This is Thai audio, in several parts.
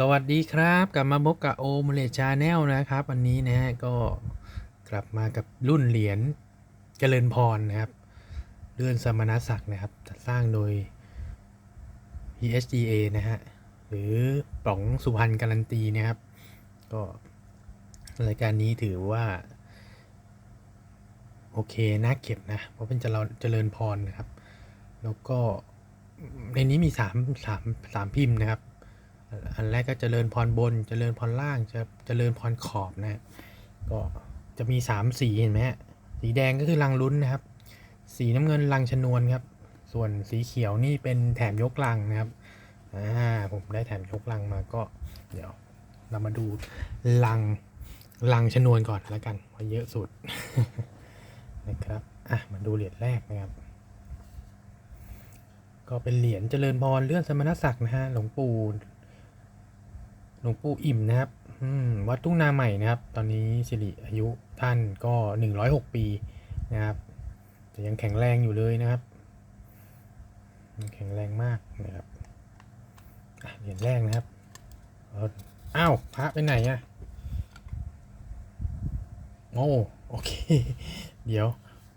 สวัสดีครับกลับมาพบกับโอมเลชาแนลนะครับ วันนี้นะฮะก็กลับมากับรุ่นเหรียญเจริญพรนะครับ เลื่อนสมณศักดิ์นะครับจัดสร้างโดย PSGA นะฮะหรือป๋องสุพรรณการันตีนะครับ ก็รายการนี้ถือว่า โอเคน่าเก็บนะเพราะเป็นเจริญเจริญพรนะครับ แล้วก็ในนี้มีสามสามสามพิมพ์นะครับ อันแรกก็เจริญพรบนเจริญพรล่างจะเจริญพรขอบนะก็จะมีสามสีเห็นไหมฮะสีแดงก็คือลังลุ้นนะครับ สีน้ำเงินลังชนวนครับ ส่วนสีเขียวนี่เป็นแถมยกลังนะครับอ่าผมได้แถมยกลังมาก็เดี๋ยวเรามาดูลังลังชนวนก่อนแล้วกันว่าเยอะสุดนะครับอะมาดูเหรียญแรกนะครับ ก็เป็นเหรียญเจริญพรเลื่อนสมณศักดิ์นะฮะหลวงปู่ หลวงปู่อิ่มนะครับวัดทุ่งนาใหม่นะครับ ตอนนี้สิริอายุท่านก็ 106 ปีนะครับแต่ยังแข็งแรงอยู่เลยนะครับแข็งแรงมากนะครับเหรียญแรกนะครับอาอ้าวพระไปไหนอะโอ้โอเค เดี๋ยว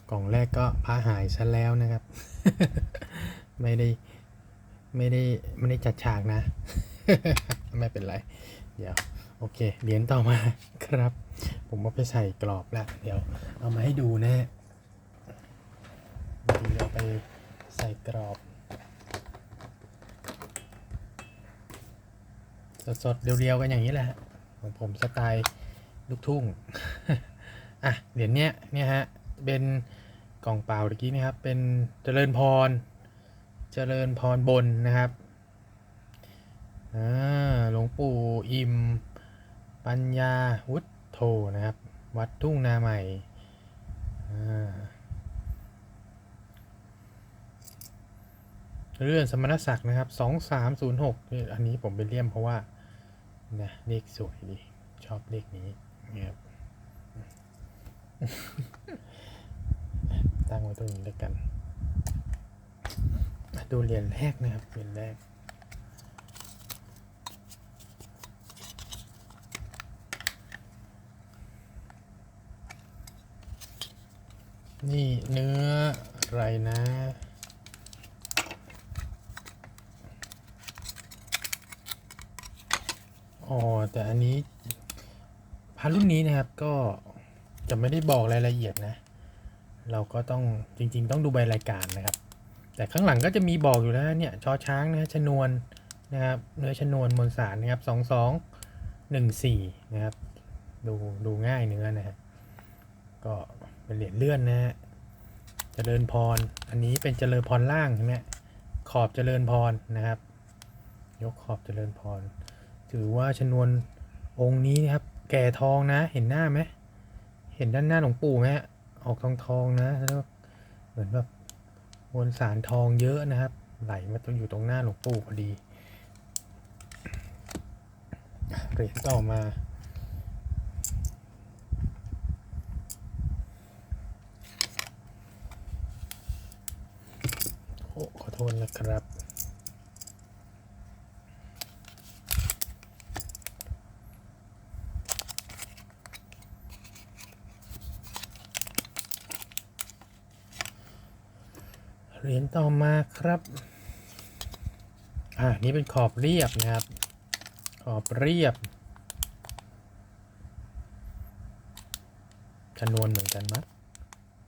กล่องแรกก็พระหายซะแล้วนะครับ ไม่ได้ ไม่ได้ ไม่ได้จัดฉากนะ ไม่เป็นไร เดี๋ยว โอเค เหรียญต่อมาครับ ผมเอาไปใส่กรอบแล้ว เดี๋ยวเอามาให้ดูนะเดี๋ยวเอาไปใส่กรอบ สดๆ เรียวๆ กันอย่างนี้แหละ ของผมสไตล์ลูกทุ่ง อะ เหรียญเนี้ยเนี่ยฮะ เป็นกล่องเปล่าเมื่อกี้นะครับ เป็นเจริญพร เจริญพรบนนะครับ อ่าหลวงปู่อิม ปัญญาวุฒโธนะครับ วัดทุ่งนาใหม่อ่าเรื่องสมณศักดิ์นะครับสองสามศูนย์หกนี่อันนี้ผมไปเลี่ยมเพราะว่านะเลขสวยดี ชอบเลขนี้นี่ยครับตั้งไว้ตรงนี้แล้วกัน ดูเหรียญแรกนะครับเหรียญแรก นี่เนื้ออะไรนะ อ๋อ แต่อันนี้พารุ่นนี้นะครับก็จะไม่ได้บอกรายละเอียดนะ เราก็ต้องจริง ๆ ต้องดูใบรายการนะครับ แต่ข้างหลังก็จะมีบอกอยู่แล้วเนี่ยชอช้างนะชนวนนะครับเนื้อชนวนมวลสารนะครับสองสองหนึ่งสี่นะครับ ดูดูง่ายเนื้อนะฮะก็ เป็นเหรียญเลื่อนนะฮะเจริญพร อันนี้เป็นเจริญพรล่างใช่ไหมขอบเจริญพรนะครับ ยกขอบเจริญพร ถือว่าชนวนองค์นี้นะครับ แก่ทองนะ เห็นหน้าไหมเห็นด้านหน้าหลวงปู่ไหมฮะออกทองทองนะแล้วเหมือนแบบมวลสารทองเยอะนะครับ ไหลมาตรงอยู่ตรงหน้าหลวงปู่พอดีเหรียญต่อมา ทษนะครับเหรียญต่อมาครับ อ่า นี่เป็นขอบเรียบนะครับ ขอบเรียบชนวนเหมือนกันมั้ย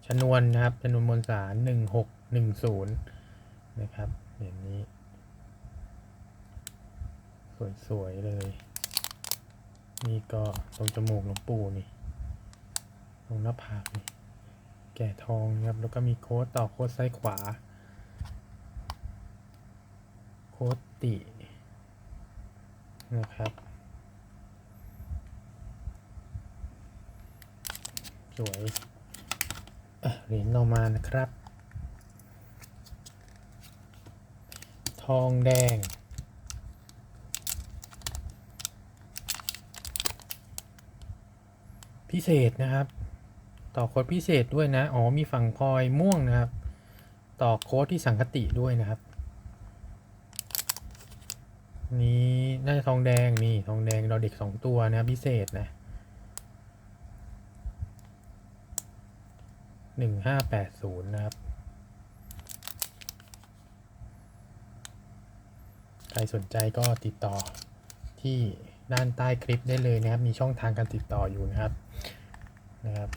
ชนวนนะครับชนวนมวลสารหนึ่งหกหนึ่งศูนย์ นะครับเหรียญนี้ สวยๆเลย นี่ก็ตรงจมูกหลวงปู่นี่ ตรงหน้าผากนี่ แก่ทองนะครับ แล้วก็มีโค้ดต่อโค้ดซ้ายขวา โค้ดตินะครับ สวยเหรียญต่อมานะครับ ทองแดง พิเศษนะครับ ต่อโค้ดพิเศษด้วยนะ อ๋อ มีฝั่งพลอยม่วงนะครับ ต่อโค้ดที่สังคติด้วยนะครับ นี้น่าจะทองแดงนี่ทองแดงเราเด็กสองตัวนะครับพิเศษนะหนึ่งห้าแปดศูนย์นะครับ ใครสนใจก็ติดต่อที่ด้านใต้คลิปได้เลยนะครับ มีช่องทางการติดต่ออยู่นะครับนะครับ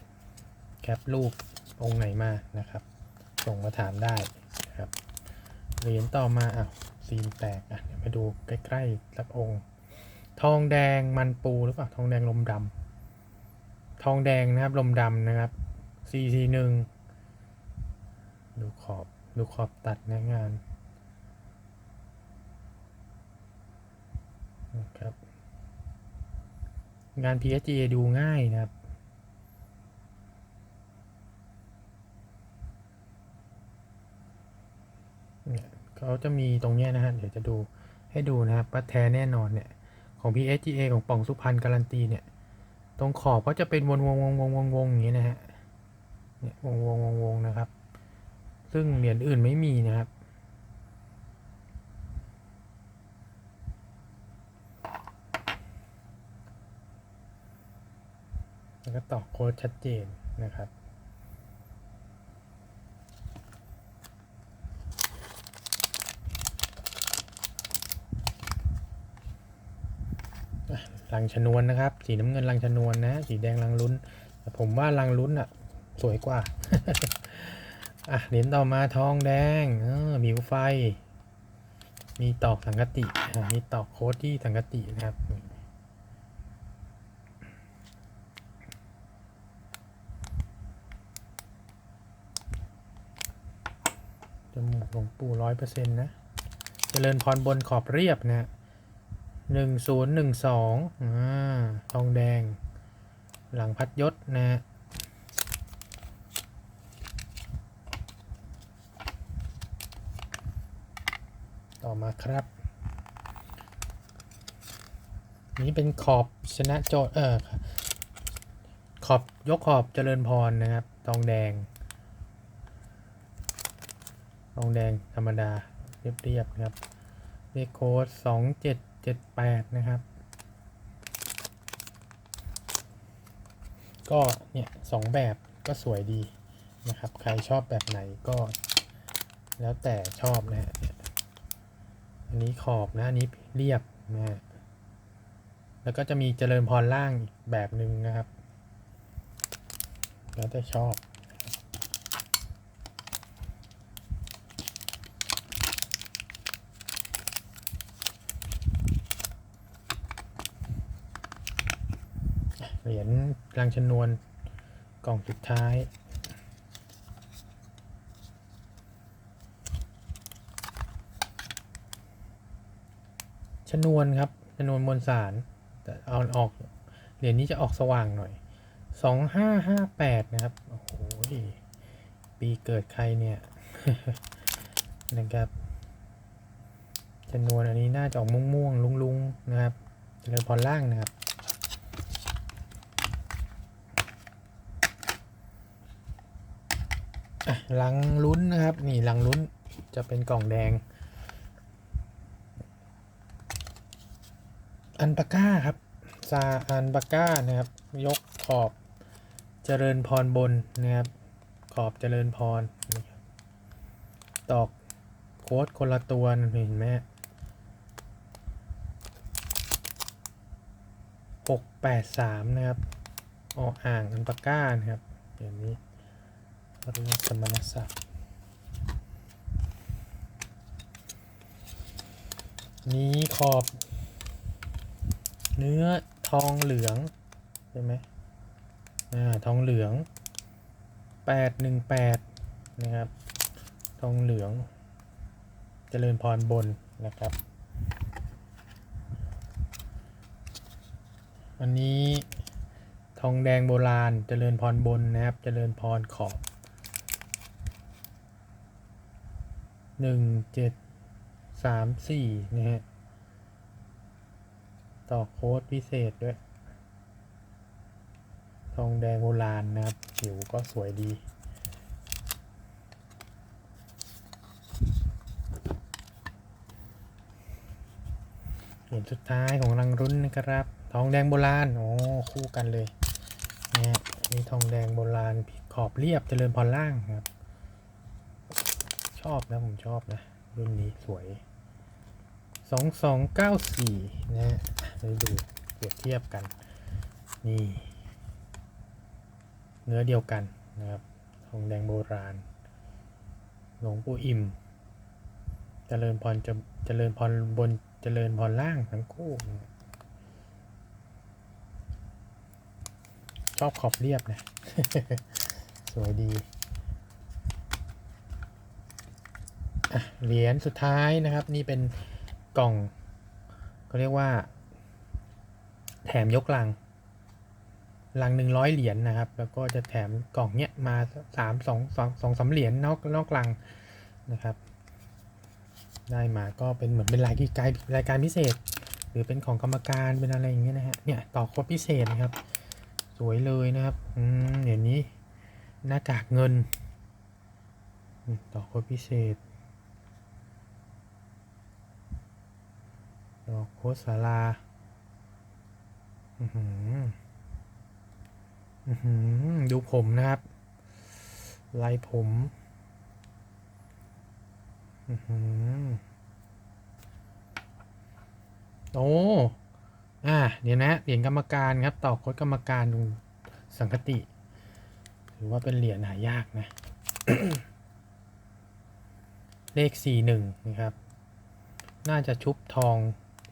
แคปรูปองค์ไหนมานะครับ ส่งมาถามได้นะครับเหรียญต่อมาอะซีนแตกอะเดี๋ยวไปดูใกล้ๆสักองค์ ทองแดงมันปูหรือเปล่าทองแดงลมดำทองแดงนะครับลมดำนะครับ CC หนึ่งดูขอบดูขอบตัดนะงานนะ ครับ งาน PSGA ดูง่ายนะครับเขาจะมีตรงเนี้ยนะฮะ เดี๋ยวจะดูให้ดูนะครับว่าแท้แน่นอนเนี่ย ของ PSGA ของป่องสุพรรณการันตีเนี่ย ตรงขอบก็จะเป็นวงวงวงวงวงวงอย่างนี้นะฮะ เนี่ยวงวงวงวงนะครับ ซึ่งเหรียญอื่นไม่มีนะครับ แล้ว ก็ต่อโค้ดชัดเจนนะครับ ลังชนวนนะครับ สีน้ำเงินลังชนวนนะ สีแดงลังลุ้น แต่ผมว่าลังลุ้นอะสวยกว่า อะเหรียญต่อมาทองแดงเออมิวไฟ มีตอกสังกติ มีตอกโค้ดที่สังกตินะครับ จมูกหลวงปู่ร้อยเปอร์เซ็นต์นะ เจริญพรบนขอบเรียบนะหนึ่งศูนย์หนึ่งสองอ่าทองแดง หลังพัดยศนะต่อมาครับ นี้เป็นขอบชนะโจทย์เออขอบยกขอบเจริญพรนะครับ ทองแดง ทองแดงธรรมดาเรียบๆนะครับเลขโค้ดสองเจ็ดเจ็ดแปดนะครับ ก็เนี่ยสองแบบก็สวยดีนะครับ ใครชอบแบบไหนก็ แล้วแต่ชอบนะฮะอันนี้ขอบนะอันนี้เรียบนะแล้วก็จะมีเจริญพรล่างอีกแบบหนึ่งนะครับ แล้วแต่ชอบ เหรียญกลางชนวนกล่องสุดท้ายชนวนครับชนวนมวลสารแต่เอาออกเหรียญนี้จะออกสว่างหน่อยสองห้าห้าแปดนะครับ โอ้โหปีเกิดใครเนี่ยนะครับชนวนอันนี้น่าจะออกม่วงๆลุงๆนะครับเจริญพรล่างนะครับ อะ ลังลุ้นนะครับ นี่ลังลุ้นจะเป็นกล่องแดง อันปาก้าครับ ซาอันปาก้านะครับ ยกขอบเจริญพรบนนะครับ ขอบเจริญพรตอกโค้ดคนละตัวเห็นไหมหกแปดสามนะครับออกอ่างอันปาก้านะครับอย่างนี้ เรียกสมณศักดิ์นี้ขอบ เนื้อทองเหลืองใช่ไหมอ่าทองเหลืองแปดหนึ่งแปดนะครับ ทองเหลือง เจริญพรบนนะครับอันนี้ทองแดงโบราณเจริญพรบนนะครับ เจริญพรขอบ หนึ่งเจ็ดสามสี่นะฮะ ต่อโค้ดพิเศษด้วย ทองแดงโบราณนะครับ ผิวก็สวยดีเหรียญสุดท้ายของรังรุ่นนะครับ ทองแดงโบราณ โอ้คู่กันเลยนี่ยนี่ทองแดงโบราณขอบเรียบเจริญพรล่างครับ ชอบนะ ผมชอบนะ รุ่นนี้สวยสองสองเก้าสี่นะฮะไปดูเปรียบเทียบกัน นี่ เนื้อเดียวกันนะครับทองแดงโบราณ หลวงปู่อิ่มเจริญพรจะเจริญพรบนเจริญพรล่างทั้งคู่ ชอบขอบเรียบนะ สวยดีอะ เหรียญสุดท้ายนะครับ นี่เป็นกล่องเขาเรียกว่า แถมยกลังลังหนึ่งร้อยเหรียญนะครับ แล้วก็จะแถมกล่องเนี้ยมาสามสองสองสองสามเหรียญนอกนอกลังนะครับ ได้มาก็เป็นเหมือนเป็นรายการรายการพิเศษ หรือเป็นของกรรมการเป็นอะไรอย่างเงี้ยนะฮะเนี่ยต่อโค้ดพิเศษนะครับ สวยเลยนะครับอืมเดี๋ยวนี้หน้ากากเงิน ต่อโค้ดพิเศษ โค้ดสาราอือหืออือหือดูผมนะครับ ลายผมอือหือโอ้อ่าเดี๋ยวนะ เหรียญกรรมการครับต่อโค้ดกรรมการดูสังคติถือว่าเป็นเหรียญหายากนะ เลขสี่หนึ่งนะครับ น่าจะชุบทอง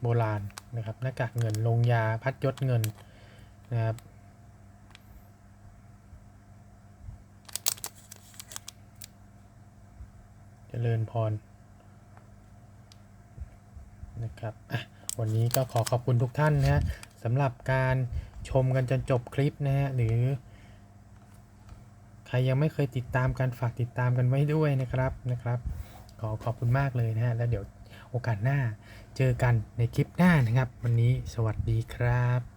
โบราณนะครับหน้ากากเงินลงยาพัดยศเงินนะครับเจริญพรนะครับอะวันนี้ก็ขอขอบคุณทุกท่านนะฮะสำหรับการชมกันจนจบคลิปนะฮะหรือใครยังไม่เคยติดตามกันฝากติดตามกันไว้ด้วยนะครับนะครับ ขอขอบคุณมากเลยนะฮะแล้วเดี๋ยว โอกาสหน้า เจอกันในคลิปหน้านะครับ วันนี้สวัสดีครับ